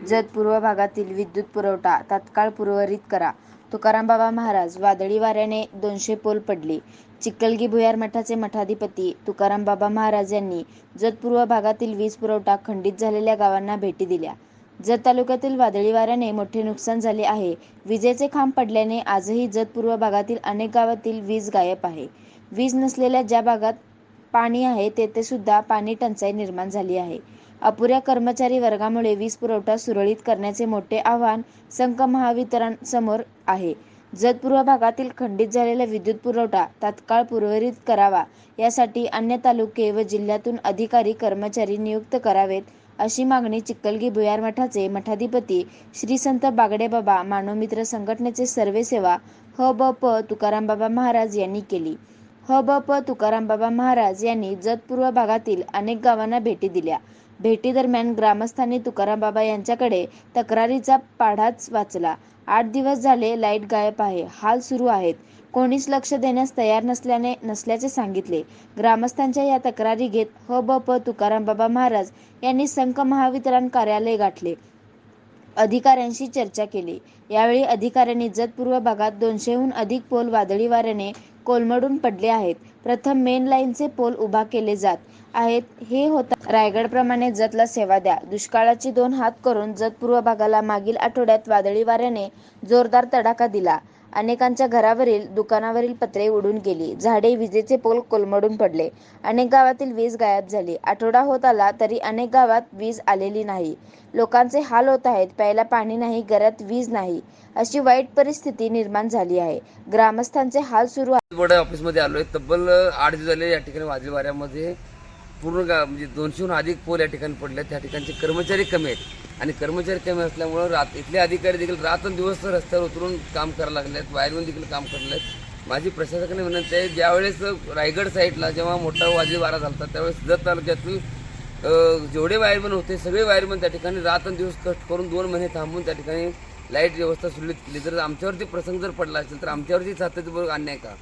जत पूर्व भागातील विद्युत पुरवठा तात्काळ पूर्वरित करा. तुकारामबाबा महाराज वादळी वाऱ्याने दोनशे पोल पडले. चिखलगी भुयार मठाचे मठाधिपती तुकारामबाबा महाराज यांनी जत पूर्व भागातील वीज पुरवठा खंडित झालेल्या गावांना भेटी दिल्या. जत तालुक्यातील वादळी वाऱ्याने मोठे नुकसान झाले आहे. विजेचे खांब पडल्याने आजही जत पूर्व भागातील अनेक गावातील वीज गायब आहे. वीज नसलेल्या ज्या भागात पाणी आहे तेथे सुद्धा पाणी टंचाई निर्माण झाली आहे. अपुऱ्या कर्मचारी वर्गामुळे वीज पुरवठा सुरळीत करण्याचे मोठे आव्हान संक महावितरण समोर आहे. जतपूर्व भागातील खंडित झालेला विद्युत पुरवठा तात्काळ पूर्वरित करावा यासाठी अन्य तालुके व जिल्ह्यातून अधिकारी कर्मचारी नियुक्त करावेत अशी मागणी चिक्कलगी भुयार मठाचे मठाधिपती श्री संत बागडेबाबा मानवमित्र संघटनेचे सर्वेसेवा ह ब प तुकारामबाबा महाराज यांनी केली. ह ब प तुकारामबाबा महाराज यांनी जतपूर्व भागातील अनेक गावांना भेटी दिल्या. भेटीदरम्यान ग्रामस्थांनी तुकारामबाबा यांच्याकडे तक्रारीचा पाढाच वाचला. आठ दिवस झाले लाइट गायब आहे. हाल सुरू आहेत. कोणीच लक्ष देण्यास तयार नसल्याने नसल्याचे सांगितले. ग्रामस्थांच्या या तक्रारी घेत ह ब प तुकारामबाबा महाराज यांनी संक महावितरण कार्यालय गाठले. अधिकाऱ्यांशी चर्चा केली. यावेळी अधिकाऱ्यांनी जत पूर्व भागात दोनशेहून अधिक पोल वादळी वाऱ्याने कोलमडून पडले आहेत. प्रथम मेन लाईनचे पोल उभा केले जात आहेत. हे होता रायगडप्रमाणे जतला सेवा द्या. दुष्काळाची दोन हात करून जत पूर्व भागाला मागील आठवड्यात वादळी वाऱ्याने जोरदार तडाखा दिला. अनेकांच्या घरावरील दुकानावरील पत्रे उडून गेली. झाडे विजेचे पोल कोलमडून पडले. अनेक गावातील वीज गायब झाली. आठवडा होत आला तरी अनेक गावात वीज आलेली नाही. लोकांचे हाल होत आहेत. प्यायला पाणी नाही घरात वीज नाही. अशी वाईट परिस्थिती निर्माण झाली आहे. ग्रामस्थांचे हाल सुरू आहे. ऑफिसमध्ये आलो आहे तब्बल आठ दिवस झाले या ठिकाणी वादळी वाऱ्यामध्ये. पूर्ण म्हणजे दोनशेहून अधिक पोल या ठिकाणी पडले त्या ठिकाणचे कर्मचारी कमी आहेत. आणि कर्मचारी कमी असल्यामुळं रात इथले अधिकारी देखील रात्रंदिवस रस्त्यावर उतरून काम करायला लागले आहेत वायरमॅन देखील काम करले आहेत माझी प्रशासकाने विनंती आहे ज्यावेळेस रायगड साईडला जेव्हा मोठा वाजवी वारा झाला त्यावेळेस जत तालुक्यातील जेवढे वायरमन होते सगळे वायरमन त्या ठिकाणी रात्रंदिवस कष्ट करून दोन महिने थांबून त्या ठिकाणी लाइट व्यवस्था सुरळीत केली. जर आमच्यावरती प्रसंग जर पडला असेल तर आमच्यावरती सातत्यपूर्वक अन्याय का?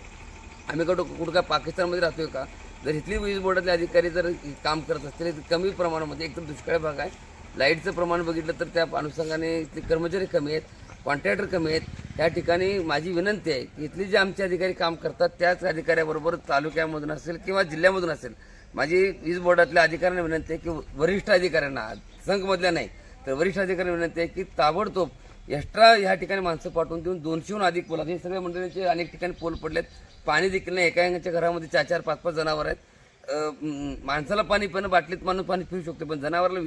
आम्ही कुठं कुठं काय पाकिस्तानमध्ये राहतोय का? जर इथली वीज बोर्डातले अधिकारी जर काम करत असतील तर कमी प्रमाणामध्ये एकदम दुष्काळ भाग आहे. लाईटचं प्रमाण बघितलं तर त्या अनुषंगाने इथले कर्मचारी कमी आहेत कॉन्ट्रॅक्टर कमी आहेत. त्या ठिकाणी माझी विनंती आहे की इथली जे आमचे अधिकारी काम करतात त्याच अधिकाऱ्याबरोबर तालुक्यामधून असेल किंवा जिल्ह्यामधून असेल माझी वीज बोर्डातल्या अधिकाऱ्यांना विनंती आहे की वरिष्ठ अधिकाऱ्यांना संघमधल्या नाही तर वरिष्ठ अधिकाऱ्यांना विनंती आहे की ताबडतोब एक्स्ट्रा ह्या ठिकाणी माणसं पाठवून देऊन दोनशेहून अधिक पोल हे सगळ्या मंडळींचे अनेक ठिकाणी पोल पडलेत. पाणी देखील नाही एका एकाच्या घरामध्ये चार चार पाच पाच जनावर आहेत. माणसाला पाणी पिणं बाटलीत माणूस पाणी पिऊ शकतो पण जनावराला